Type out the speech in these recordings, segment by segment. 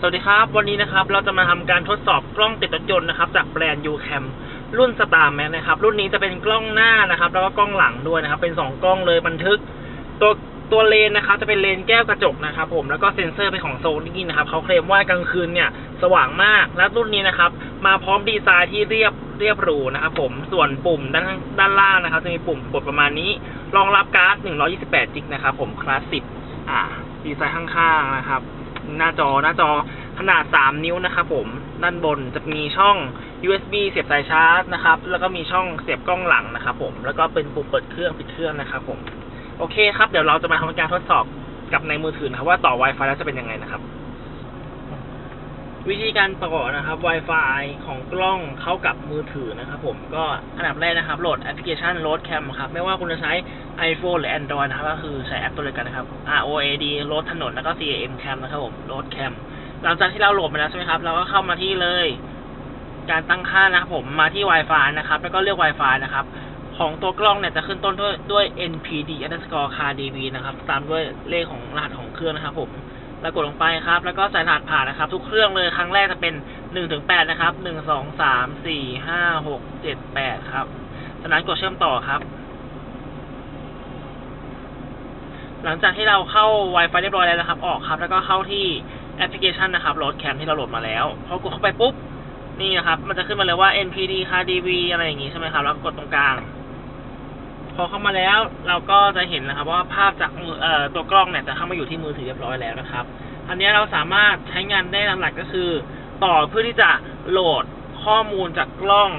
สวัสดีครับ วันนี้นะครับเราจะมาทำการทดสอบกล้องติดรถยนต์นะครับ จากแบรนด์ Ucam รุ่น StarMax นะครับ รุ่นนี้จะเป็นกล้องหน้านะครับ แล้วก็กล้องหลังด้วยนะครับ เป็น 2 กล้องเลยบันทึก ตัวตัวเลนนะครับ จะเป็นเลนแก้วกระจกนะครับผมแล้วก็เซ็นเซอร์เป็นของโซนี่นะครับเขาเคลมว่ากลางคืนเนี่ยสว่างมากและรุ่นนี้นะครับ มาพร้อมดีไซน์ที่เรียบเรียบหรูนะครับผมส่วนปุ่มด้านด้านล่างนะครับ จะมีปุ่มกดประมาณนี้รองรับการ์ด128จิกนะครับผมคลาสสิกอ่าดีไซน์ข้างๆนะครับ หน้าจอหน้าจอขนาด 3 นิ้วนะครับผมด้านบนจะมีช่อง USB เสียบสายชาร์จนะครับ แล้วก็มีช่องเสียบกล้องหลังนะครับผมแล้วก็เป็นปุ่มเปิดเครื่องปิดเครื่องนะครับผมโอเคครับเดี๋ยวเราจะมาทำการทดสอบกับในมือถือนะครับว่าต่อ Wi-Fi แล้วจะเป็นยังไงนะครับ วิธีการประกอบนะครับ Wi-Fi ของกล้องเข้ากับมือถือนะครับผมก็อันดับแรกนะครับโหลดแอปพลิเคชัน Road Cam ครับ ไม่ว่าคุณจะใช้ iPhone หรือ Android นะครับ ก็คือใช้แอปตัวเดียวกันนะครับ ROAD Road ถนนแล้วก็ CAM Cam นะครับผม Road Cam หลังจากที่เราโหลดมาแล้วใช่ไหมครับ เราก็เข้ามาที่เลย การตั้งค่านะครับผมมาที่ Wi-Fi นะครับ แล้วก็เลือก Wi-Fi นะครับ ของตัวกล้องเนี่ยจะขึ้นต้นด้วยด้วย NPD underscore cardb นะครับ ตามด้วยเลขของรหัสของเครื่องนะครับผม แล้วกดลงไปครับ แล้วก็ใส่รหัสผ่านนะครับ ทุกเครื่องเลยครั้งแรกจะเป็นหนึ่งถึงแปดนะครับหนึ่งสองสามสี่ห้าหกเจ็ดแปดครับจากนั้นกดเชื่อมต่อครับ หลังจากที่เราเข้า Wi-Fi เรียบร้อยแล้วนะครับ ออกครับ แล้วก็เข้าที่แอปพลิเคชันนะครับโหลดแคมที่เราโหลดมาแล้วพอกดเข้าไปปุ๊บนี่นะครับ มันจะขึ้นมาเลยว่า NPD cardb อะไรอย่างงี้ใช่ไหมครับ แล้วกดตรงกลาง พอเข้ามาแล้วเราก็จะเห็นนะครับว่าภาพจากตัวกล้องเนี่ยจะเข้ามาอยู่ที่มือถือเรียบร้อยแล้วนะครับ อันนี้เราสามารถใช้งานได้หลักก็คือ ต่อเพื่อที่จะโหลดข้อมูลจากกล้อง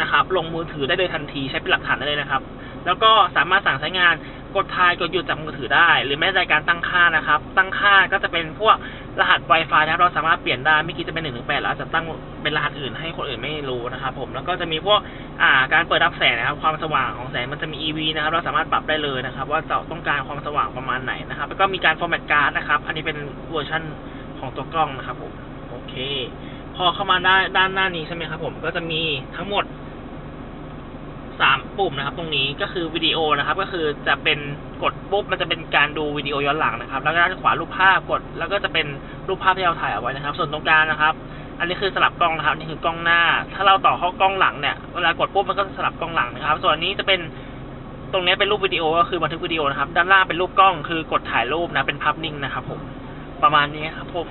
นะครับ ลงมือถือได้เลยทันทีใช้เป็นหลักฐานได้เลยนะครับ แล้วก็สามารถสั่งใช้งานกดทายกดหยุดจากมือถือได้ หรือแม้แต่การตั้งค่านะครับ ตั้งค่าก็จะเป็นพวกรหัส Wi-Fi นะครับเราสามารถเปลี่ยนได้ไม่อกี้จะเป็น1นึ่งถึงแปดแล้วอาจจะตั้งเป็นรหัสอื่นให้คนอื่นไม่รู้นะครับผมแล้วก็จะมีพวก อ่า การเปิดรับแสงนะครับ ความสว่างของแสงมันจะมี EV นะครับ เราสามารถปรับได้เลยนะครับ ว่าเราต้องการความสว่างประมาณไหนนะครับ แล้วก็มีการ format card นะครับ อันนี้เป็นเวอร์ชันของตัวกล้องนะครับผมโอเค พอเข้ามาด้ด้านหน้านี้ใช่ไหมครับผมก็จะมีทั้งหมดสามปุ่มนะครับ ตรงนี้ก็คือวิดีโอนะครับ ก็คือจะเป็นกดปุ๊บมันจะเป็นการดูวิดีโอย้อนหลังนะครับ แล้วก็ด้านขวารูปภาพกด แล้วก็จะเป็นรูปภาพที่เราถ่ายเอาไว้นะครับ ส่วนตรงกลางนะครับ อันนี้คือสลับกล้องนะครับนี่คือกล้องหน้า ถ้าเราต่อเข้ากล้องหลังเนี่ยเวลากดปุ๊บมันก็จะสลับกล้องหลังนะครับ ส่วนนนี้จะเป็นตรงนี้เป็นรูปวิดีโอก็คือบันทึกวิดีโอนะครับ ด้านล่างเป็นรูปกล้องคือกดถ่ายรูปนะเป็นภาพนิ่งนะครับผมประมาณนี้ครับผม